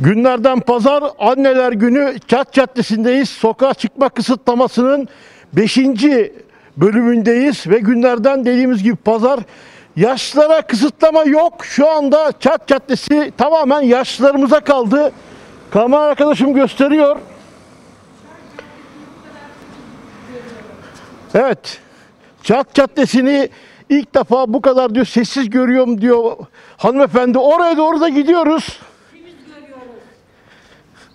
Günlerden pazar anneler günü Çat Caddesi'ndeyiz. Sokağa çıkma kısıtlamasının 5. bölümündeyiz ve günlerden dediğimiz gibi pazar yaşlılara kısıtlama yok. Şu anda Çat Caddesi tamamen yaşlılarımıza kaldı. Kamera arkadaşım gösteriyor. Evet. Çat Caddesi'ni ilk defa bu kadar diyor sessiz görüyorum diyor hanımefendi. Oraya doğru da gidiyoruz.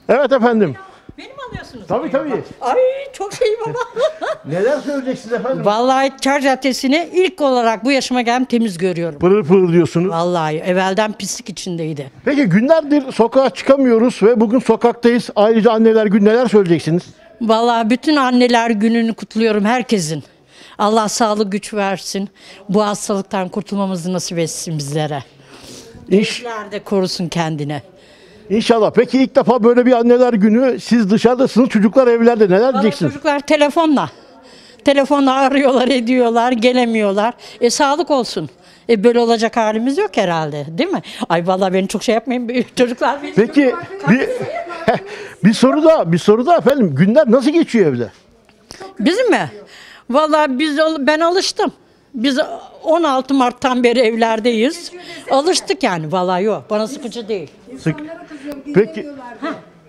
Evet efendim. Beni mi alıyorsunuz? Tabii tabii. Ay çok şeyim ama. Neler söyleyeceksiniz efendim? Vallahi Çar Caddesi'ni ilk olarak bu yaşıma geldim temiz görüyorum. Pırıl pırıl diyorsunuz. Vallahi evvelden pislik içindeydi. Peki günlerdir sokağa çıkamıyoruz ve bugün sokaktayız. Ayrıca anneler gün neler söyleyeceksiniz? Vallahi bütün anneler gününü kutluyorum herkesin. Allah sağlık güç versin. Bu hastalıktan kurtulmamızı nasip etsin bizlere. İnş, Nerede korusun kendine. İnşallah. Peki ilk defa böyle bir anneler günü siz dışarıdasınız, çocuklar evlerde. Neler Vallahi diyeceksiniz? çocuklar telefonla. Telefonla arıyorlar, ediyorlar, gelemiyorlar. E sağlık olsun. E böyle olacak halimiz yok herhalde, değil mi? Ay vallahi beni çok şey yapmayın. Çocuklar Peki bir, bir soru da bir soru da efendim. Günler nasıl geçiyor evde? Bizim mi? Vallahi biz ben alıştım. Biz 16 Mart'tan beri evlerdeyiz. Alıştık yani vallahi yok. Bana sıkıcı değil. Sık. Peki.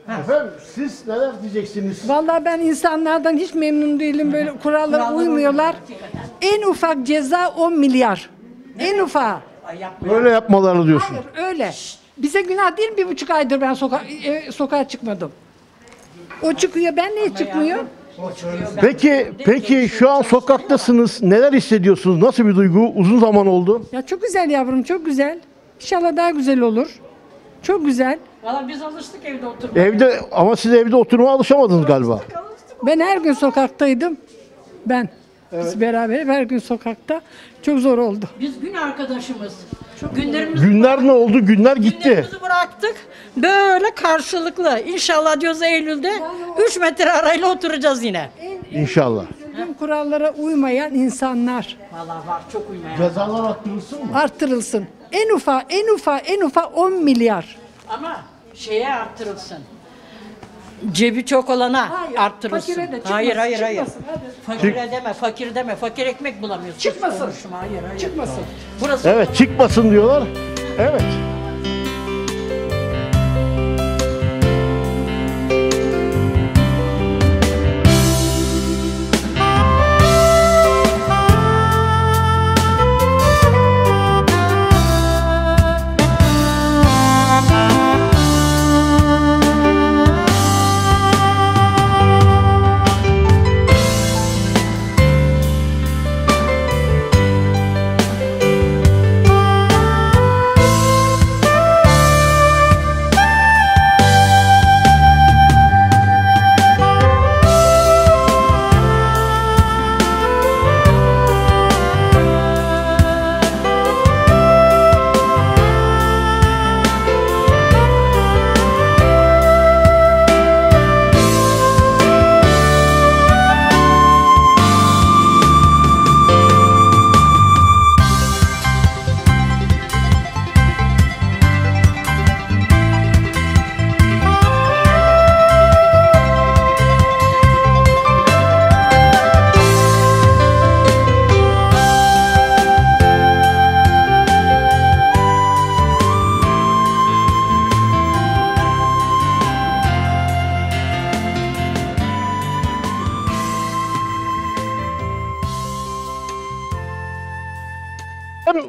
Efendim siz neler diyeceksiniz? Vallahi ben insanlardan hiç memnun değilim. Böyle kurallara uymuyorlar. En ufak ceza 10 milyar. En ufak. Böyle yapmalarını diyorsun. Öyle. Bize günah değil mi? bir buçuk aydır ben soka e, sokağa çıkmadım. O çıkıyor ben niye çıkmıyor? Peki, peki şu an sokaktasınız. Neler hissediyorsunuz? Nasıl bir duygu? Uzun zaman oldu. Ya çok güzel yavrum çok güzel. İnşallah daha güzel olur. Çok güzel. Vallahi biz alıştık evde oturmaya. Evde ama siz evde oturmaya alışamadınız galiba. Ben her gün sokaktaydım. Ben. Biz beraber her gün sokakta. Çok zor oldu. Biz gün arkadaşımız. Günlerimizi, Günler ne oldu? Günler gitti. günlerimizi bıraktık. Böyle karşılıklı. İnşallah diyoruz Eylül'de 3 metre arayla oturacağız yine. İnşallah. Tüm kurallara uymayan insanlar Vallahi var çok uymayan. Cezalar arttırılsın mı? artırılsın. En ufak, en ufak, en ufak 10 milyar. Ama şeye arttırılsın. Cebi çok olana Hayır, arttırılsın. fakire de çıkmasın, hayır hayır hayır. çıkmasın, hadi. Fakire deme, fakir deme. Fakir ekmek bulamıyoruz. Çıkmasın. Konuşma, Hayır hayır. Çıkmasın. Burası Evet çıkmasın diyorlar. Evet.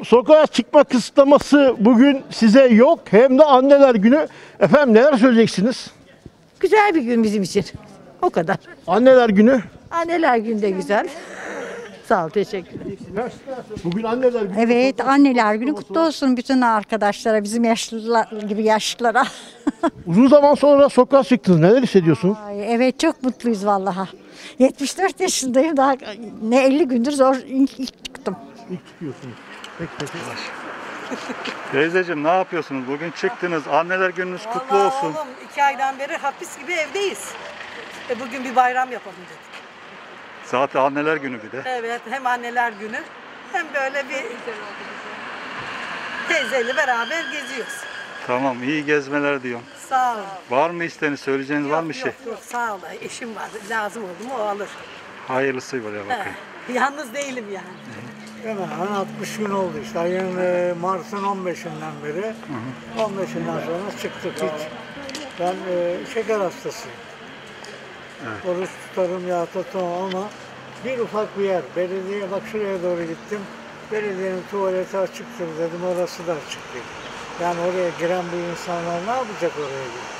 Sokağa çıkma kısıtlaması bugün size yok hem de anneler günü. Efendim neler söyleyeceksiniz? Güzel bir gün bizim için. O kadar. Anneler günü. Anneler günü de güzel. Sağ ol, teşekkür ederim. Bugün anneler günü. Evet anneler günü kutlu olsun bütün arkadaşlara, bizim yaşlılar gibi yaşlılara. Uzun zaman sonra sokağa çıktınız. Neler hissediyorsunuz? Ay, evet çok mutluyuz vallahi. 74 yaşındayım daha ne 50 gündür zor ilk, ilk çıktım. İlk çıkıyorsunuz. Peki peki. Teyzeciğim ne yapıyorsunuz? Bugün çıktınız. Anneler gününüz kutlu Vallahi olsun. Oğlum iki aydan beri hapis gibi evdeyiz. E bugün bir bayram yapalım dedik. Zaten anneler günü bir de. Evet hem anneler günü hem böyle bir teyzeyle beraber geziyoruz. Tamam iyi gezmeler diyorum. Sağ ol. Var mı isteğiniz, söyleyeceğiniz var mı bir şey? Yok yok sağ ol. Eşim var. Lazım oldu mu o alır. Hayırlısı böyle bakın. He. Yalnız değilim yani. Hemen hemen 60 gün oldu işte. Ayın e, Mart'ın 15'inden beri. 15'inden sonra çıktık hiç. Ben e, şeker hastasıyım. Oruç tutarım, yağ tutmam ama bir ufak bir yer. Belediye, bak şuraya doğru gittim. Belediyenin tuvaleti açıktır dedim, orası da açık değil. Yani oraya giren bu insanlar ne yapacak oraya girip?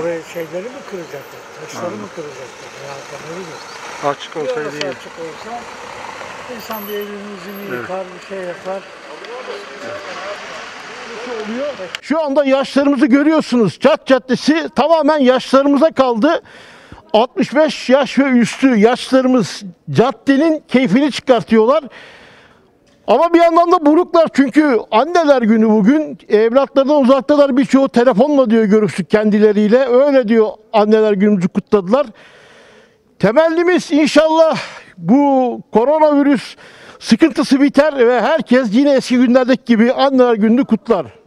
Oraya şeyleri mi kıracaklar, taşları mı kıracaklar? Ya ne bileyim. Açık olsaydı iyi. açık olsa insan bir elini yüzünü yıkar, bir şey yapar. Şu anda yaşlarımızı görüyorsunuz. Çat Caddesi tamamen yaşlarımıza kaldı. 65 yaş ve üstü yaşlarımız caddenin keyfini çıkartıyorlar. Ama bir yandan da buruklar çünkü anneler günü bugün. Evlatlarından uzaktalar birçoğu telefonla diyor görüştük kendileriyle. Öyle diyor anneler günümüzü kutladılar. Temennimiz inşallah bu koronavirüs sıkıntısı biter ve herkes yine eski günlerdeki gibi anneler gününü kutlar.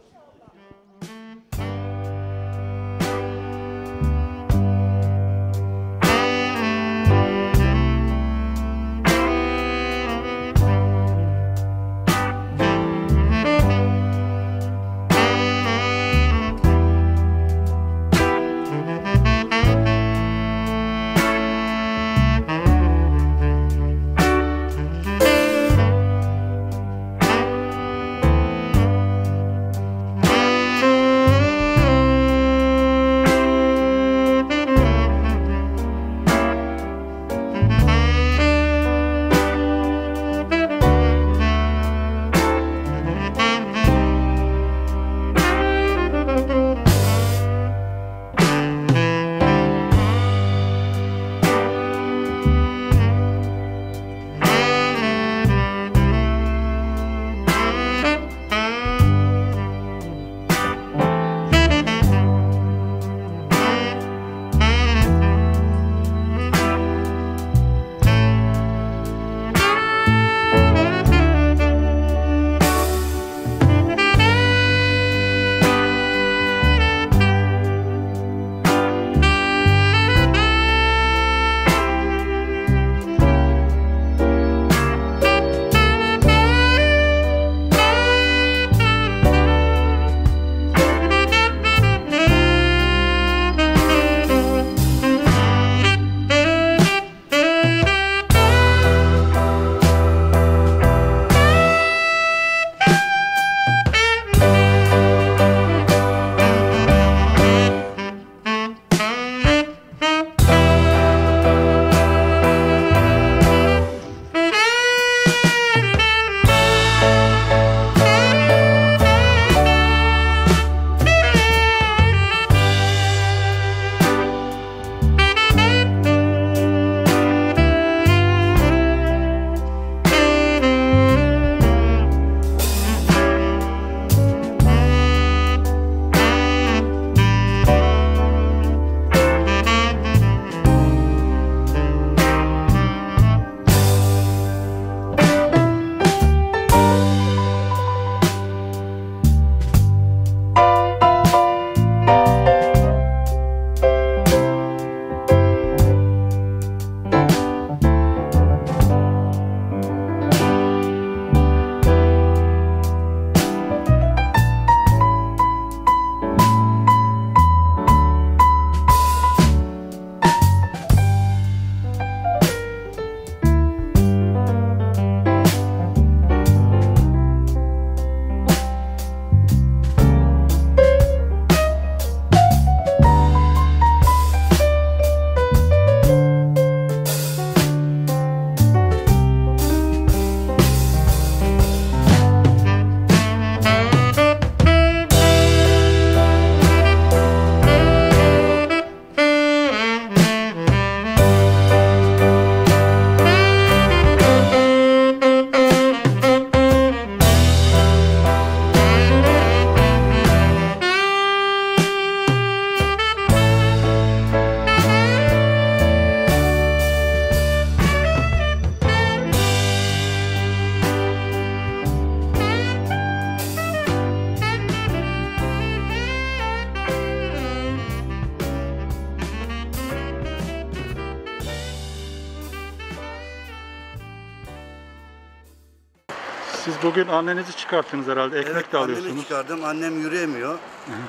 Bugün annenizi çıkarttınız herhalde. Ekmek Evet, de annemi alıyorsunuz. çıkardım. Annem yürüyemiyor.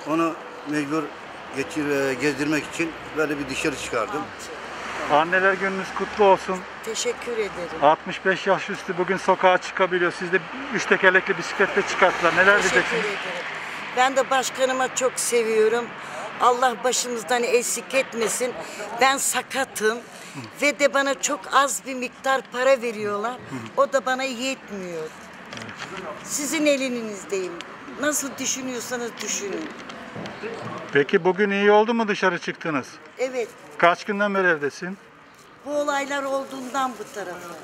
Onu mecbur geçir, e, gezdirmek için böyle bir dışarı çıkardım. Anneler gününüz kutlu olsun. Teşekkür ederim. 65 yaş üstü bugün sokağa çıkabiliyor. Siz de üç tekerlekli bisikletle çıkarttılar. Neler Teşekkür diyeceksiniz? ederim. Ben de başkanıma çok seviyorum. Allah başımızdan eksik etmesin. Ben sakatım ve de bana çok az bir miktar para veriyorlar. O da bana yetmiyor. Sizin elinizdeyim. Nasıl düşünüyorsanız düşünün. Peki bugün iyi oldu mu dışarı çıktınız? Evet, Kaç günden beri evdesin? bu olaylar olduğundan bu tarafa.